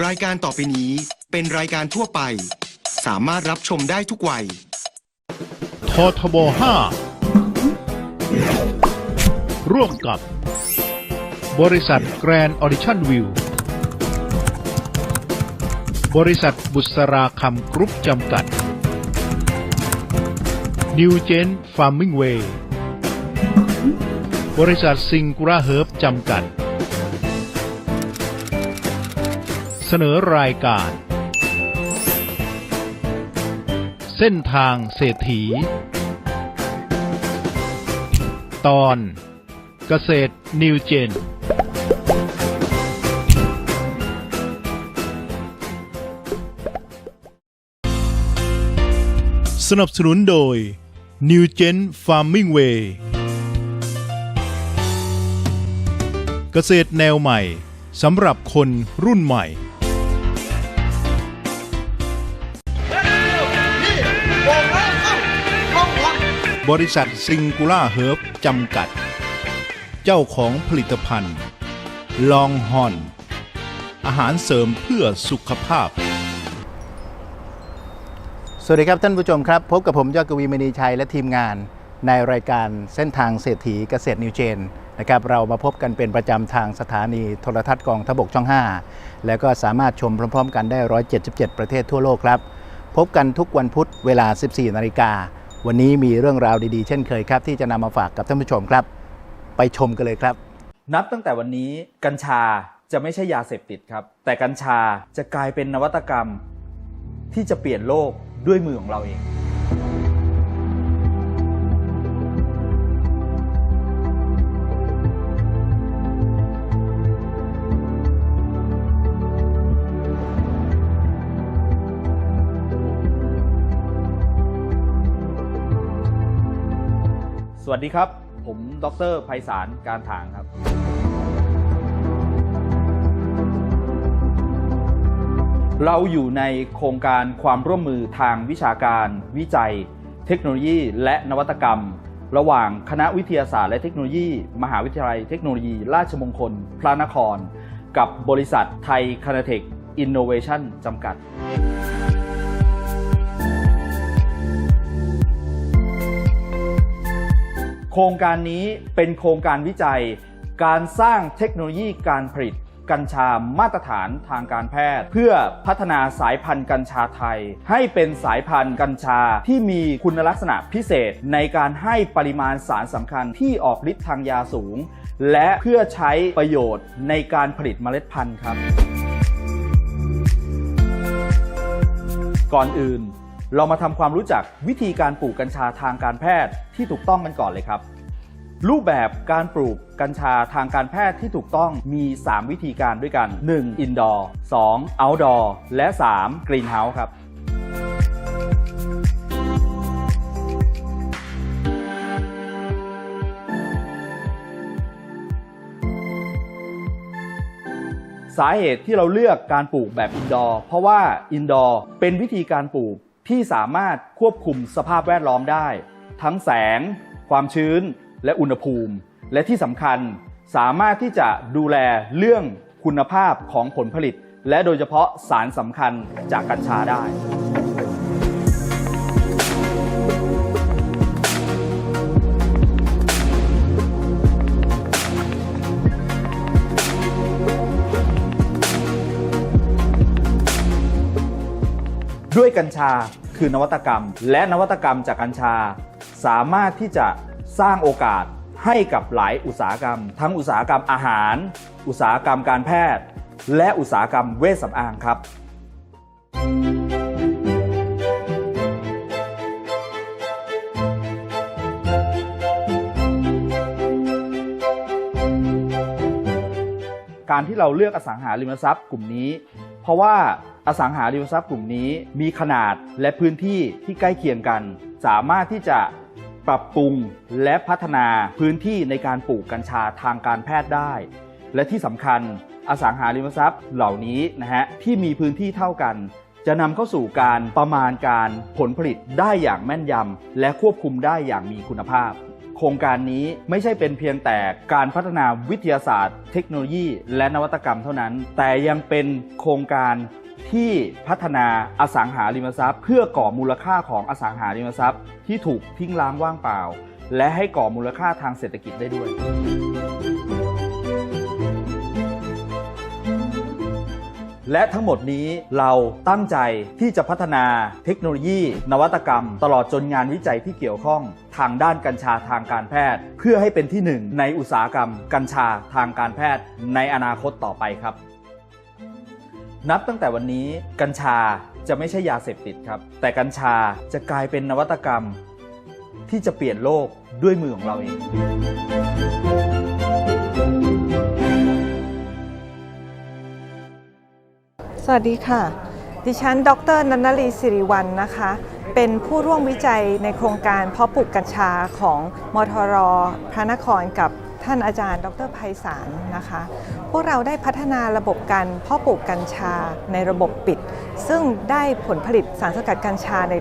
รายการต่อไปนี้เป็นรายการทั่วไป สามารถรับชมได้ทุกวัย ททบ 5 ร่วมกับ บริษัทแกรนด์ออดิชั่นวิว บริษัทบุษราคำกรุ๊ปจำกัด นิวเจนฟาร์มิงเวย์ บริษัทซิงคูราเฮิร์บจำกัด สนอรายการ เส้นทางเศรษฐี ตอนเกษตรนิวเจน สนับสนุนโดย New Gen Farming Way เกษตรแนวใหม่สำหรับคนรุ่นใหม่ บริษัทซิงคูล่าเฮิร์บจำกัด เจ้าของผลิตภัณฑ์ ลองฮอน อาหารเสริมเพื่อสุขภาพ สวัสดีครับท่านผู้ชมครับ พบกับผมยอดกวีมณีชัยและทีมงาน ในรายการเส้นทางเศรษฐีเกษตรนิวเจนนะครับเรามาพบกันเป็นประจำทางสถานีโทรทัศน์กองทบกช่อง 5 แล้วก็สามารถชมพร้อม ๆ กันได้ 177 ประเทศทั่วโลกครับ พบกันทุกวันพุธเวลา 14 นาฬิกา วันนี้มีเรื่องราวดีๆ เช่นเคยครับ ที่จะนำมาฝากกับท่านผู้ชมครับ ไปชมกันเลยครับ นับตั้งแต่วันนี้กัญชาจะไม่ใช่ยาเสพติดครับ แต่กัญชาจะกลายเป็นนวัตกรรม ที่จะเปลี่ยนโลกด้วยมือของเราเอง ดีครับ ผมดรไพศาลการถางครับ เราอยู่ในโครงการความร่วมมือทางวิชาการ วิจัย เทคโนโลยี และนวัตกรรม ระหว่างคณะวิทยาศาสตร์และเทคโนโลยี มหาวิทยาลัยเทคโนโลยี ราชมงคล พระนคร กับบริษัทไทยคานาเทคอินโนเวชั่นจำกัด โครงการนี้เป็นโครงการวิจัย การสร้างเทคโนโลยีการผลิตกัญชามาตรฐานทางการแพทย์ เพื่อพัฒนาสายพันธุ์กัญชาไทย ให้เป็นสายพันธุ์กัญชาที่มีคุณลักษณะพิเศษในการให้ปริมาณสารสำคัญที่ออกฤทธิ์ทางยาสูง และเพื่อใช้ประโยชน์ในการผลิตเมล็ดพันธุ์ครับ ก่อนอื่น เรามาทำความรู้จักวิธีการปลูกกัญชาทางการแพทย์ที่ถูกต้องกันก่อนเลยครับ รูปแบบการปลูกกัญชาทางการแพทย์ที่ถูกต้องมี 3 วิธีการด้วยกัน 1. indoor 2. outdoor และ 3. greenhouse ครับสาเหตุที่เราเลือกการปลูกแบบอินดอร์เพราะว่าอินดอร์เป็นวิธีการปลูก ที่สามารถควบคุมสภาพแวดล้อมได้ ทั้งแสง ความชื้น และอุณหภูมิ และที่สำคัญสามารถที่จะดูแลเรื่องคุณภาพของผลผลิต และโดยเฉพาะสารสำคัญจากกัญชาได้ ด้วยกัญชาคือนวัตกรรม และนวัตกรรมจากกัญชา สามารถที่จะสร้างโอกาสให้กับหลายอุตสาหกรรม ทั้งอุตสาหกรรมอาหาร อุตสาหกรรมการแพทย์ และอุตสาหกรรมเวชสำอางครับ การที่เราเลือกอสังหาริมทรัพย์กลุ่มนี้ เพราะว่า อสังหาริมทรัพย์กลุ่มนี้มีขนาดและพื้นที่ที่ใกล้เคียงกัน สามารถที่จะปรับปรุงและพัฒนาพื้นที่ในการปลูกกัญชาทางการแพทย์ได้ และที่สำคัญอสังหาริมทรัพย์เหล่านี้นะฮะที่มีพื้นที่เท่ากัน จะนำเข้าสู่การประมาณการผลผลิตได้อย่างแม่นยำและควบคุมได้อย่างมีคุณภาพ โครงการนี้ไม่ใช่เป็นเพียงแต่การพัฒนาวิทยาศาสตร์ เทคโนโลยี และนวัตกรรมเท่านั้น แต่ยังเป็นโครงการ ที่พัฒนาอสังหาริมทรัพย์ เพื่อก่อมูลค่าของอสังหาริมทรัพย์ ที่ถูกทิ้งร้างว่างเปล่า และให้ก่อมูลค่าทางเศรษฐกิจได้ด้วย และทั้งหมดนี้เราตั้งใจที่จะพัฒนาเทคโนโลยี นวัตกรรม ตลอดจนงานวิจัยที่เกี่ยวข้องทางด้านกัญชาทางการแพทย์ เพื่อให้เป็นที่หนึ่งในอุตสาหกรรม กัญชาทางการแพทย์ในอนาคตต่อไปครับ นับตั้งแต่วันนี้กัญชาจะไม่ใช่ยาเสพติดครับ แต่กัญชาจะกลายเป็นนวัตกรรม ที่จะเปลี่ยนโลกด้วยมือของเราเอง สวัสดีค่ะ ดิฉัน ดรนันนลีสิริวัลนนะคะ เป็นผู้ร่วมวิจัยในโครงการเพาะปลูกกัญชาของมทรพระนครกับ ท่านอาจารย์ ดรไพศาลนะคะ พวกเราได้พัฒนาระบบการเพาะปลูกกัญชาในระบบปิด ซึ่งได้ผลผลิตสารสกัดกัญชาใน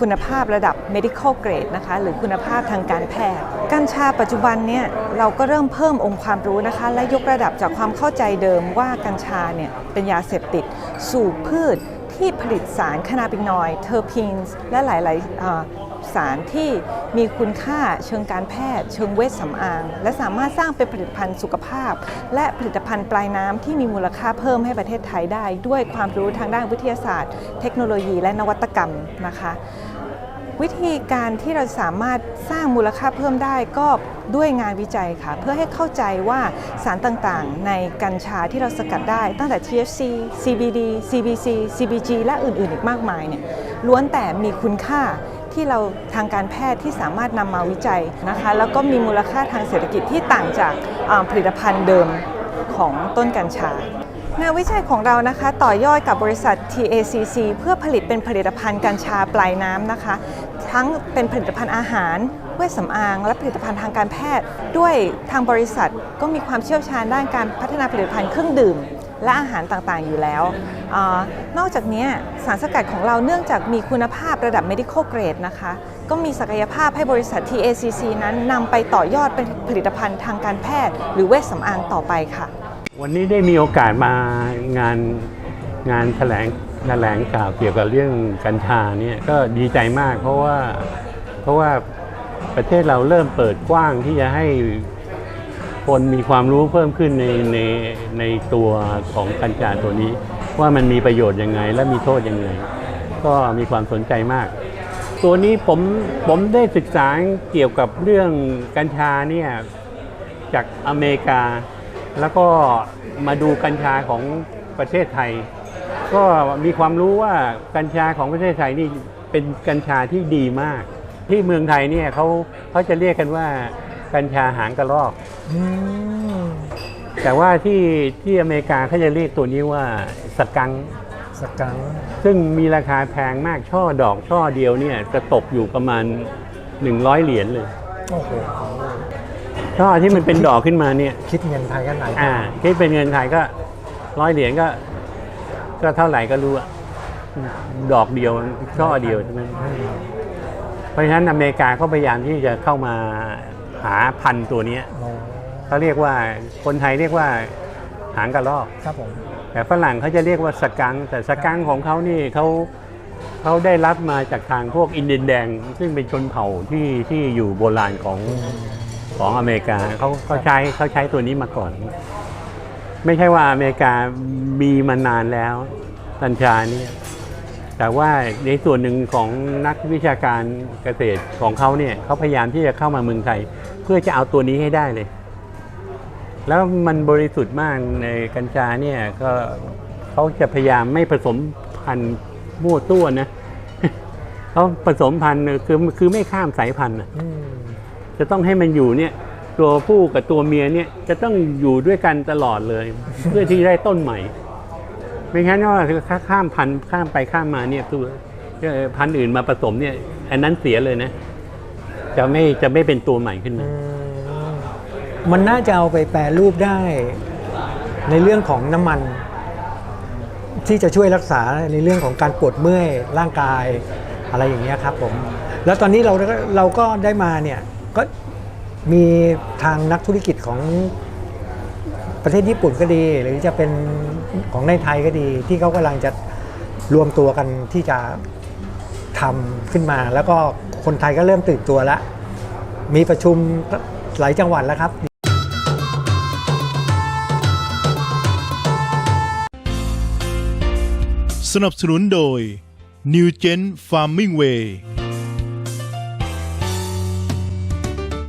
คุณภาพระดับ medical grade นะคะหรือคุณภาพทางการแพทย์ กัญชาปัจจุบันเนี่ยเราก็เริ่มเพิ่มองค์ความรู้นะคะ และยกระดับจากความเข้าใจเดิมว่ากัญชาเนี่ยเป็นยาเสพติด สู่พืชที่ผลิตสารคานาบินอยด์เทอร์พีนส์และหลายๆเอ่อ สารที่มีคุณค่าเชิงการแพทย์ เชิงเวชสำอาง และสามารถสร้างเป็นผลิตภัณฑ์สุขภาพ และผลิตภัณฑ์ปลายน้ำที่มีมูลค่าเพิ่มให้ประเทศไทยได้ ด้วยความรู้ทางด้านวิทยาศาสตร์ เทคโนโลยีและนวัตกรรมนะคะวิธีการที่เราสามารถสร้างมูลค่าเพิ่มได้ก็ด้วยงานวิจัยค่ะ เพื่อให้เข้าใจว่าสารต่างๆ ในกัญชาที่เราสกัดได้ ตั้งแต่ THC CBD CBC CBG และอื่นๆ อีกมากมายเนี่ยล้วนแต่มีคุณค่า ที่เราทางการแพทย์ที่สามารถนำมาวิจัยนะคะแล้วก็มีมูลค่าทางเศรษฐกิจที่ต่างจากผลิตภัณฑ์เดิมของต้นกัญชางานวิจัยของเรานะคะต่อยอดกับบริษัท TACC เพื่อผลิตเป็นผลิตภัณฑ์กัญชาปลายน้ำนะคะ ทั้งเป็นผลิตภัณฑ์อาหารเวชสำอาง และผลิตภัณฑ์ทางการแพทย์ ด้วยทางบริษัทก็มีความเชี่ยวชาญด้านการพัฒนาผลิตภัณฑ์เครื่องดื่ม และอาหารต่างๆ อยู่แล้ว อนอกจากนี้สารสกัดของเราเนื่องจากมีคุณภาพระดับ medical grade นะคะ ก็มีศักยภาพให้บริษัท TACC นั้นนำไปต่อยอดเป็นผลิตภัณฑ์ทางการแพทย์ หรือเวชสำอางต่อไปค่ะ วันนี้ได้มีโอกาสมางานงานแถลงแถลงข่าวเกี่ยวกับเรื่องกัญชาเนี่ยก็ดีใจมากเพราะว่าเพราะว่าประเทศเราเริ่มเปิดกว้างที่จะให้คนมีความรู้เพิ่มขึ้นในในในตัวของกัญชาตัวนี้ ว่ามันมีประโยชน์ยังไง และมีโทษยังไง ก็มีความสนใจมาก ตัวนี้ผมผมได้ศึกษาเกี่ยวกับเรื่องกัญชาเนี่ยจากอเมริกา แล้วก็มาดูกัญชาของประเทศไทย ก็มีความรู้ว่ากัญชาของประเทศไทยนี่เป็นกัญชาที่ดีมาก ที่เมืองไทยเนี่ยเขาเขาจะเรียกกันว่ากัญชาหางกระรอก แต่ว่าที่ที่อเมริกาเขาจะเรียกตัวนี้ว่าสกังค์สกังซึ่งมีราคาแพงมากช่อดอกช่อเดียวเนี่ยจะตกอยู่ประมาณ 100 เหรียญเลยโอ้โหช่อที่มันเป็นดอกขึ้นมาเนี่ยคิดเงินไทยกันไหนอ่าคิดเป็นเงินไทยก็ร้อยเหรียญก็ ก็เท่าไหร่ก็รู้อะดอกเดียวช่อเดียวใช่ไหมเพราะฉะนั้นอเมริกาเขาพยายามที่จะเข้ามาหาพันธุ์ตัวเนี้ยโอ้ เขาเรียกว่าคนไทยเรียกว่าหางกระรอกครับผมแต่ฝรั่งเขาจะเรียกว่าสกังค์แต่สกังค์ของเขานี่เขาเขาได้รับมาจากทางพวกอินเดียนแดง ซึ่งเป็นชนเผ่าที่ที่อยู่โบราณของของอเมริกาเขาเขาใช้เขาใช้ตัวนี้มาก่อน ไม่ใช่ว่าอเมริกามีมานานแล้วกัญชาเนี่ยแต่ว่าในส่วนหนึ่งของนักวิชาการเกษตรของเขาเนี่ยเขาพยายามที่จะเข้ามาเมืองไทย เพื่อจะเอาตัวนี้ให้ได้เลย แล้วมันบริสุทธิ์มากในกัญชาเนี่ยก็เขาจะพยายามไม่ผสมพันธุ์มั่วตัวนะเขาผสมพันธุ์คือคือไม่ข้ามสายพันธุ์น่ะอืมจะต้องให้มันอยู่เนี่ย ตัวผู้กับตัวเมียเนี่ยจะต้องอยู่ด้วยกันตลอดเลย เพื่อที่ได้ต้นใหม่ ไม่งั้นว่าถ้าข้ามพันธุ์ข้ามไปข้ามมาเนี่ยตัวเอ่อพันธุ์อื่นมาผสมเนี่ย อันนั้นเสียเลยนะ จะไม่จะไม่เป็นตัวใหม่ขึ้นมาอืม มันน่าจะเอาไปแปรรูปได้ ในเรื่องของน้ำมัน ที่จะช่วยรักษาในเรื่องของการปวดเมื่อยร่างกายอะไรอย่างเงี้ยครับผมแล้วตอนนี้เราเราก็ได้มาเนี่ยก็มีทางนักธุรกิจของประเทศญี่ปุ่นก็ดี หรือจะเป็นของในไทยก็ดี ที่เขากำลังจะรวมตัวกันที่จะทำขึ้นมา แล้วก็คนไทยก็เริ่มตื่นตัวแล้ว มีประชุมหลายจังหวัดแล้วครับ สนับสนุนโดย New Gen Farming Way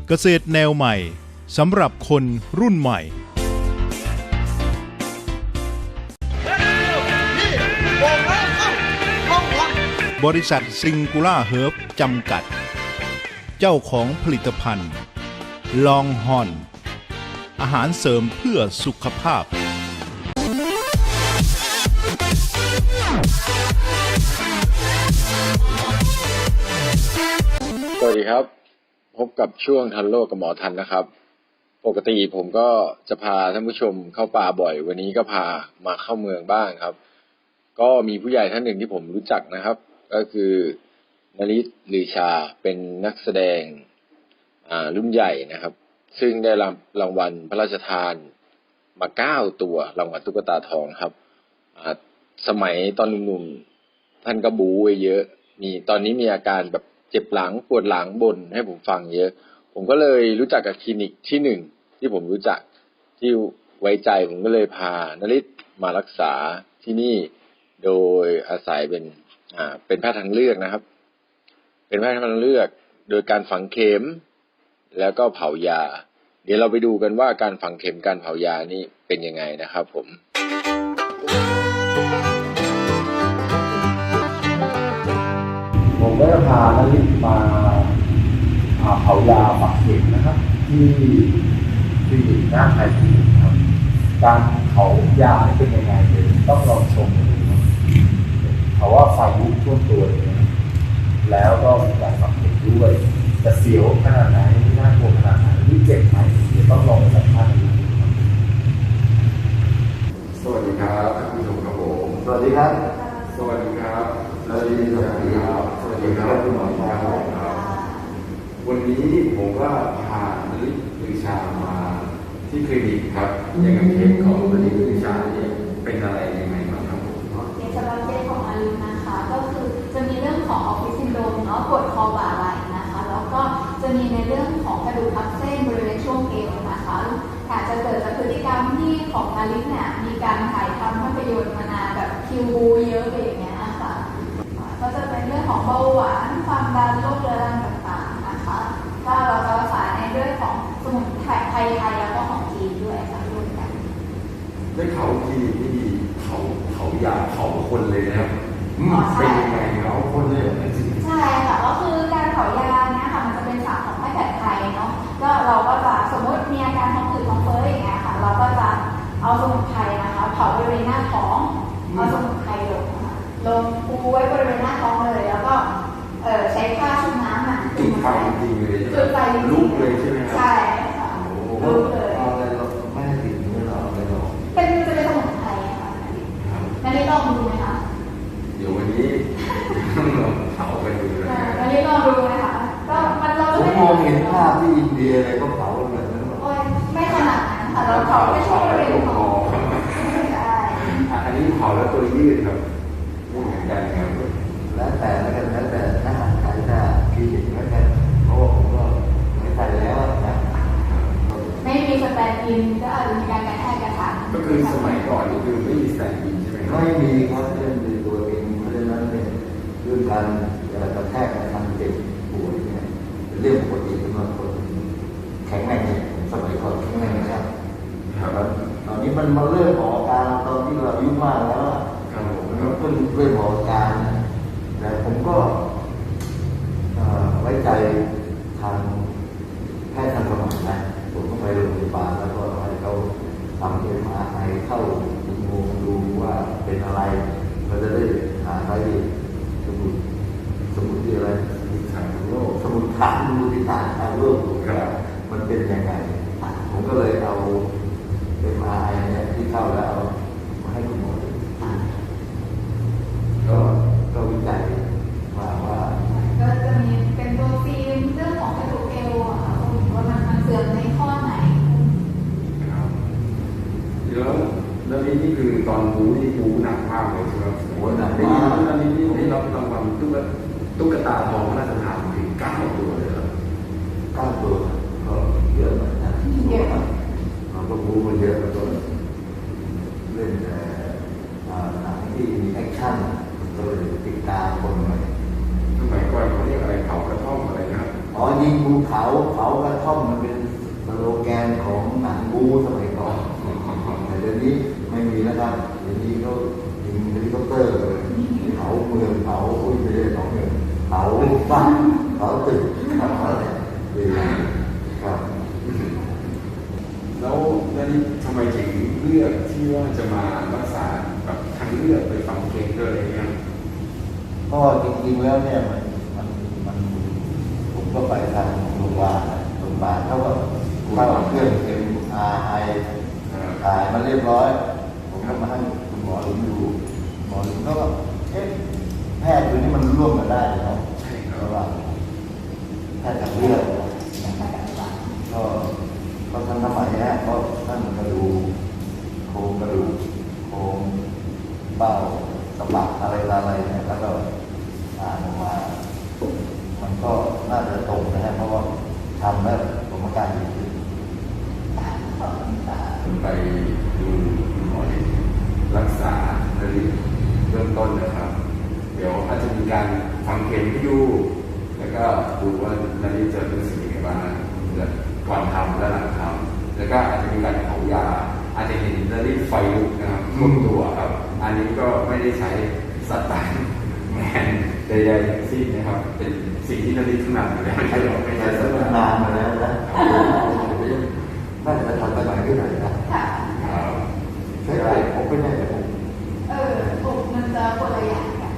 เกษตรแนวใหม่สำหรับคนรุ่นใหม่ บริษัทซิงคูล่าเฮิร์บจำกัด เจ้าของผลิตภัณฑ์ ลองฮอน อาหารเสริมเพื่อสุขภาพ วัสดีครับ พบกับช่วงทันโลกกับหมอทันนะครับ ปกติผมก็จะพาท่านผู้ชมเข้าป่าบ่อย วันนี้ก็พามาเข้าเมืองบ้างครับ ก็มีผู้ใหญ่ท่านหนึ่งที่ผมรู้จักนะครับ ก็คือนริศลือชาเป็นนักแสดงอ่ารุ่นใหญ่นะครับ ซึ่งได้รับรางวัลพระราชทานมาเก้าตัวรางวัลตุ๊กตาทองครับสมัยตอนหนุ่มๆท่านก็บูไว้เยอะมีตอนนี้มีอาการแบบ เจ็บหลังปวดหลังบนให้ผมฟังเยอะ ผมก็เลยรู้จักกับคลินิกที่หนึ่งที่ผมรู้จักที่ไว้ใจผมก็เลยพานริศมารักษาที่นี่โดยอาศัยเป็นอ่าเป็นแพทย์ทางเลือกนะครับ เป็นแพทย์ทางเลือก โดยการฝังเข็มแล้วก็เผายา เดี๋ยวเราไปดูกันว่าการฝังเข็มการเผายานี่เป็นยังไงนะครับผม ผมก็จะพานาริศมาอ่าเผายาฝังเข็มนะครับ ที่คลินิกหน้าไทยคลินิกครับการเผายาเป็นยังไงเดี๋ยวต้องลองชมดูครับเขาว่าไฟลุกท่วมตัวเลยนะแล้วก็มีการฝังเข็มด้วยจะเสียวขนาดไหนน่ากลัวขนาดไหนหรือเจ็บไหมเดี๋ยวต้องลองไปสัมภาษณ์ดูครับสวัสดีครับท่านผู้ชมครับผมสวัสดีครับสวัสดีครับสวัสดีครับ สวัสดีครับคุณหมอครับวันนี้ผมก็พาลิลิชามาที่คลินิกครับยังไงเคสของลิลิชาเนี่ยเป็นอะไรยังไงบ้างครับผมในสำหรับเคสของอารินนะคะ ก็คือจะมีเรื่องของออฟฟิศซินโดมเนาะปวดคอบ่าไหล่นะคะ แล้วก็จะมีในเรื่องของกระดูกทับเส้นบริเวณช่วงเอวนะคะอาจจะเกิดจากพฤติกรรมที่ของอารินเนี่ยมีการถ่ายทำภาพยนตร์มานานแบบคิวบูเยอะเงี้ย เป็นเรื่องของเบาหวาน ความดันโรคเรื้อรังต่างๆนะคะก็เราจะรักษาในเรื่องของสมุนไพรไทยๆแล้วก็ของจีนด้วยค่ะร่วมกันได้ข่าวคลินิกที่ดีเขาเขาอยากเผาคนเลยนะครับอืมอ๋อใช่เป็นยังไงเขาคนเลยเหรอจริงใช่ค่ะก็คือการเผายาเนี่ยค่ะมันจะเป็นศาสตร์ของแพทย์แผนไทยเนาะก็เราก็จะสมมติมีอาการท้องอืดท้องเฟ้ออย่างเงี้ยค่ะ เราก็จะเอาสมุนไพรนะคะเผาบริเวณหน้าท้องเอาสมุ ลงปูไว้บริเวณหน้าท้องเลย แล้วก็เอ่อใช้ผ้าชุบน้ำอะจุดไฟจริงๆเลยจุดไฟจริงๆลุกเลยใช่ไหมครัใช่ค่ะโอ้โหลุกเลยเอาอะไรเราไม่ให้ติดไม่เราเอาอะไรเราเป็นจะเป็นสมุนไพรค่ะครับนันนี้ลองดูไหมคะเดี๋ยววันนี้ต้องลองเผาไปดูนะอ่านันนี้ลองดูนะคะก็มันเราผจะมไม่มองเห็นภาพที่อินเดียอะไรก็เผาแบบนั้นหรอกโอ้ยไม่ขนาดนั้นค่ะเราเผาไม่ใช่บริเวณท้องใช่อะอันนี้เผาแล้วตัวยืดครับ ไม่เหมือนกันครับแล้วแต่แล้วกันแล้วแต่หน้าขายหน้าคลินิกแล้วกันเพราะว่าผมก็ไม่ไปแล้วนะไม่มีสแตนด์อินก็อาจจะมีการกระแทกกระทันก็คือสมัยก่อนนี่คือไม่มีแสงอินใช่ไหมครับไม่มีครับเรื่องในตัวเองเพราะฉะนั้นเนี่ยเรื่องการกระแทกกระทันเจ็บป่วยเนี่ยเป็นเรื่องปกติสำหรับคนแข็งแรงเนี่ยสมัยก่อนแข็งแรงนะครับ ครับ ตอนนี้มันมาเริ่มออกอาการตอนที่เราอายุมากแล้วอะ ครับผม มันก็เพิ่งเริ่มออกอาการนะแต่ผมก็เอ่อไว้ใจทางแพทย์ทางสมองนะผมก็ไปโรงพยาบาลแล้วก็ให้เขาทำเอ็มอาร์ไอเข้าดูดูว่า เป็นอะไร เราจะได้หาสาเหตุสมุดสมุดที่อะไรมีทางโลกสมุดฐานดูที่ฐานทางโลกดูว่ามันเป็นยังไง ผมก็เลยเอาเอ็มอาร์ไอเนี่ยที่เข้าแล้วเอามาให้คุณหมอ ตอนบูนี่บูหนักมากเลยใช่ไหมโอ้หนักมากตอนนี้นี่ได้รับรางวัลตุ๊กตาตุ๊กตาทองพระราชทานถึงเก้าตัวเลยเหรอเก้าตัวก็เยอะมือนกันเยอะเราก็รู้มันเยอะแล้วก็เล่นแต่หนังที่มีแอคชั่นก็เลยติดตามคนหน่สมัยก่อนเขาเรียกอะไรเขากระท่อมอะไรนะอ๋อยิงภูเขาเขากระท่อมมันเป็นสโลแกนของหนังบูสมัยก่อนแต่เดี๋ยวนี้ ม่มีแล้วครับเดี๋ยวนี้ก็ยิงเฮลิคอปเตอร์เลยเขาเมืองเขาอุ้ยไม่ใช่เขาเมืองเขาบ้านเขาตึกครับอะไรดีครับแล้วแล้วนี่ทำไมถึงเลือกที่ว่าจะมารักษาแบบทางเลือกไปฟังเพลงด้วยอะไรเงี้ยก็จริงๆแล้วเนี่ยมันมันมันผมก็ไปทางโรงพยาบาลโรงพยาบาลเขาก็เข้าเครื่องเอ็มอาร์ไอถ่ายมาเรียบร้อย ผมก็มาให้คุณหมอหลุนดูหมอหลุนก็แบบเอ๊ะแพทย์ตัวนี้มันร่วมกันได้เนาะใช่ครับราะว่าแพทย์ทางเลือกก็ก็ทันสมัยนะเพราะท่านกระดูกโครงกระดูกโครงเบ้าสะบักอะไรอะไรเนี่ยแล้วก็อ่านออกมา มันก็น่าจะตรงนะฮะเพราะว่าทำแล้วผมอาการดีขึ้นไปดูหมอที่ รักษาในเบื้องต้นนะครับ เดี๋ยวอาจจะมีการฟังเพลงให้ดูแล้วก็ดูว่านาฬิจะรู้สึกยังไงบ้างก่อนทำและหลังทำแล้วก็อาจจะมีการเผายา อาจจะเห็นนาฬิไฟลุกนะครับท่วมตัวครับ อันนี้ก็ไม่ได้ใช้สแตันแมนใดๆทั้งสิ้นนะครับ เป็นสิ่งที่นาฬิถนัดอยู่แล้วไม่ใช่หรอกไม่ใช่แต่สสักแตันนานมาแล้วนะน่าจะทันสมัยขึ้นหน่อยนะ ค่ใช่ไหมผมไม่แน่ใจผมเออผมมันจะคนละอย่างกัน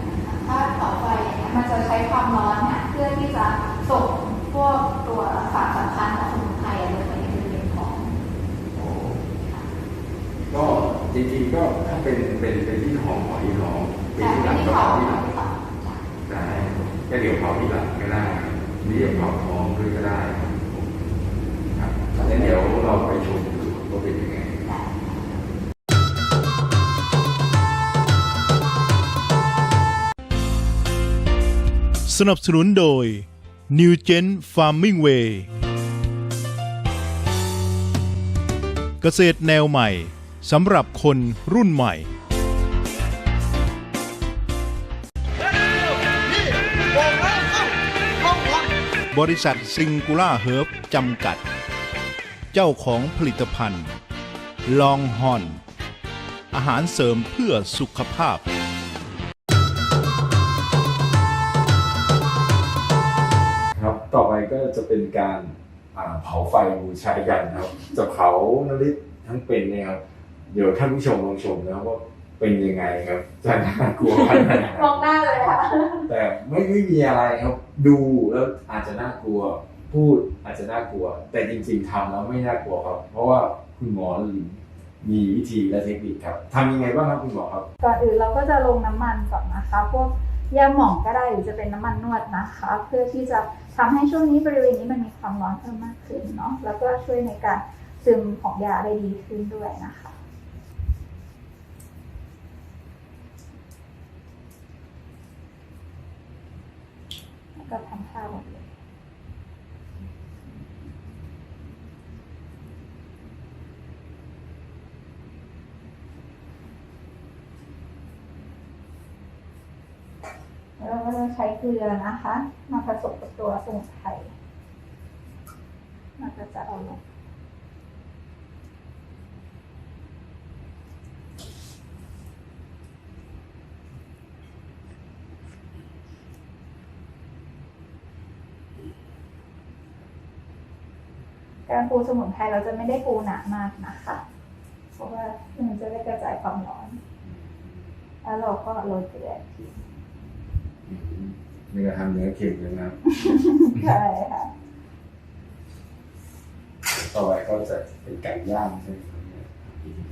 ถ้าต่อไปเนี่ยมันจะใช้ความร้อนเนี่ยเพื่อที่จะส่งพวกตัวสารสำคัญของสมุนไพรลงไปในบริเวณท้องก็จริงๆก็ถ้าเป็นเป็นเป็นที่ทองขอที่ทองเป็นที่หลังก็เผาที่หลังงได้ก็เดี๋ยวเผาที่หลังก็ได้หรือเดี๋ยวเผาท้องด้วยก็ได้ครับแล้วเดี๋ยวเราไปชมดูว่าเป็นยังไง สนับสนุนโดย New Gen Farming Way เกษตรแนวใหม่สำหรับคนรุ่นใหม่ บริษัทซิงคูล่าเฮิร์บจำกัด เจ้าของผลิตภัณฑ์ ลองฮอน อาหารเสริมเพื่อสุขภาพ เป็นการอ่าเผาไฟบูชายันครับ จะเผานฤทธิ์ทั้งเป็นเนี่ยครับเดี๋ยวท่านผู้ชมลองชมนะครับว่าเป็นยังไงครับจะน่ากลัวขนาดไหนมองหน้าเลยค่ะแต่ไม่ไม่มีอะไรครับ ดูแล้วอาจจะน่ากลัว พูดอาจจะน่ากลัว แต่จริงๆทำแล้วไม่น่ากลัวครับ เพราะว่าคุณหมอหลินมีวิธีและเทคนิคครับทำยังไงบ้างครับคุณหมอครับ ก่อนอื่นเราก็จะลงน้ำมันก่อนนะคะ พวกยาหม่องก็ได้หรือจะเป็นน้ำมันนวดนะคะ เพื่อที่จะ ทำให้ช่วงนี้บริเวณนี้มันมีความร้อนเพิ่มมากขึ้นเนาะแล้วก็ช่วยในการซึมของยาได้ดีขึ้นด้วยนะคะแล้วก็ทำท่าหมดเลยแล้ เราก็จะใช้เกลือนะคะมาผสมกับตัวสมุนไพรมันก็จะเอาลงการปูสมุนไพรเราจะไม่ได้ปูหนามากนะคะ เพราะว่ามันจะได้กระจายความร้อน แล้วเราก็โรยเกลือที นี่ก็ทำเนื้อเค็มเลยนะครับ ใช่ค่ะ ต่อไปก็จะเป็นไก่ย่างใช่ไหมครับเนี่ย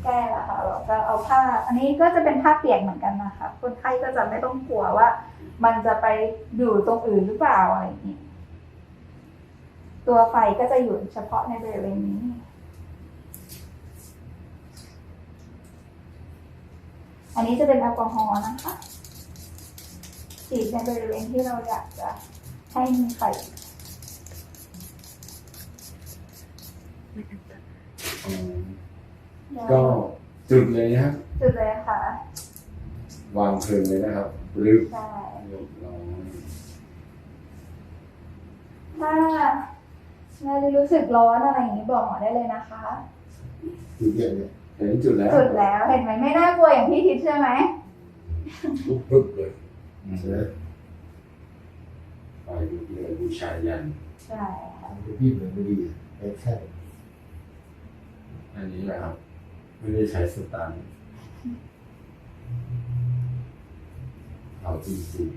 แก้ละค่ะเราจะเอาผ้า อันนี้ก็จะเป็นผ้าเปียกเหมือนกันนะคะคนไข้ก็จะไม่ต้องกลัวว่า มันจะไปอยู่ตรงอื่นหรือเปล่าอะไรอย่างนี้ตัวไฟก็จะอยู่เฉพาะในบริเวณนี้ อันนี้จะเป็นแอลกอฮอล์นะคะ ฉีดในบริเวณที่เราอยากจะให้มีไฟอืมก็จุดเลยนะครับจุดเลยค่ะ วางเพลิงเลยนะครับรึบใช่เรียบร้อยถ้านาจะรู้สึกร้อนอะไรอย่างนี้บอกหมอได้เลยนะคะจุดเดียวเนี่ยเห็นจุดแล้วจุดแล้วเห็นไหมไม่น่ากลัวอย่างที่คิดใช่ไหมลุกปึ๊บเลย อืมใช่ไหมไปดูเลยบูชายันใช่ค่ะพี่เหมือนไม่ดีแอคชั่นอันนี้แหละครับ ไม่ได้ใช้สตางค์เอาจริง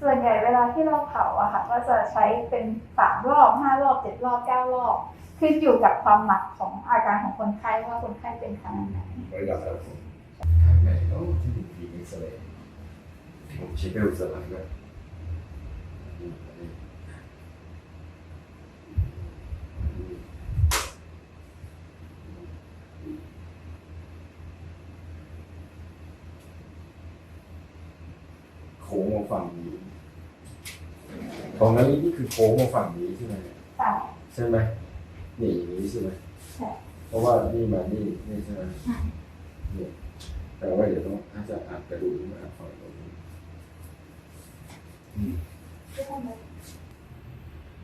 ส่วนใหญ่เวลาที่เราเผาอะค่ะ ก็จะใช้เป็นสามรอบห้ารอบเจ็ดรอบเก้ารอบ ขึ้นอยู่กับความหนักของอาการของคนไข้ว่าคนไข้เป็นขนาดไหนๆระดับครับผมข้างในก็ที่ดูดีเอ็กซเรย์ ผมเช็คเอลสลักด้วยนี่อันนี้อันนี้โค้งมาฝั่งนี้ตรงนั้นนี่คือโค้งมาฝั่งนี้ใช่ไหมเนี่ยใช่ใช่ไหมนี่อย่างนี้ใช่ไหมใช่เพราะว่านี่มานี่นี่ใช่ไหมนี่แต่ว่าเดี๋ยวต้องถ้าจะอัดกระดูกมาอัดฝั่งตรงนี้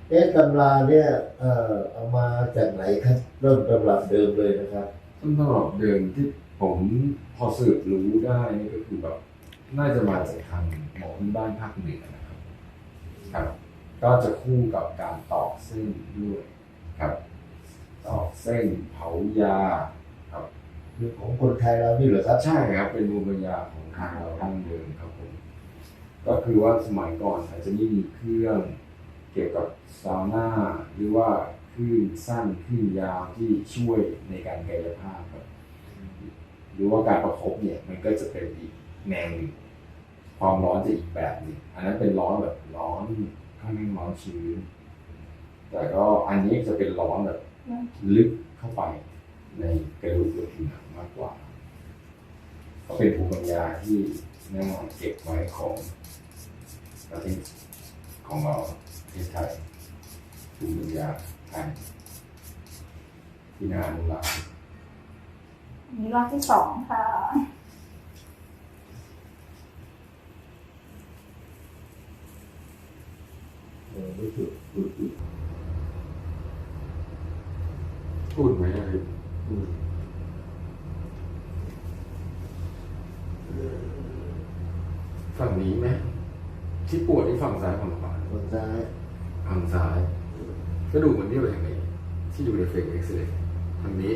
เอ๊ะตำราเนี่ยเอ่อเอามาจากไหนครับ เริ่มตำรับเดิมเลยนะครับต้นตำรับเดิมที่ผมพอสืบรู้ได้นี่ก็คือแบบน่าจะมาจากทางหมอพื้นบ้านภาคเหนือนะครับ ครับ ก็จะคู่กับการตอกเส้นด้วยครับ ตอกเส้นเผายาครับคือของคนไทยเรานี่เหรอครับ ใช่ครับ เป็นภูมิปัญญาของทางเราดั้งเดิมครับผม ก็คือว่าสมัยก่อนอาจจะไม่มีเครื่องเกี่ยวกับซาวน่าหรือว่าคลื่นสั้นคลื่นยาวที่ช่วยในการกายภาพครับหรือว่าการประคบเนี่ยมันก็จะเป็นอีกแนวหนึ่งความร้อนจะอีกแบบหนึ่งอันนั้นเป็นร้อนแบบร้อนข้างในร้อนชื้นแต่ก็อันนี้จะเป็นร้อนแบบลึกเข้าไปในกระดูกหรือผิวหนังมากกว่า ก็เป็นภูมิปัญญาที่แน่นอนเก็บไว้ของประเทศของเราประเทศไทยภูมิปัญญาไทยที่น่าอนุรักษ์อันนี้รอบที่สองค่ะเออรู้สึกรู้สึกพูดไหมอะไร อืม ฝั่งนี้ไหมที่ปวดที่ฝั่งซ้ายฝั่งขวาคนซ้ายฝั่งซ้ายก็ดูเหมือนที่เราอย่างนี้ที่อยู่ในเฟกเอ็กซเรย์ทางนี้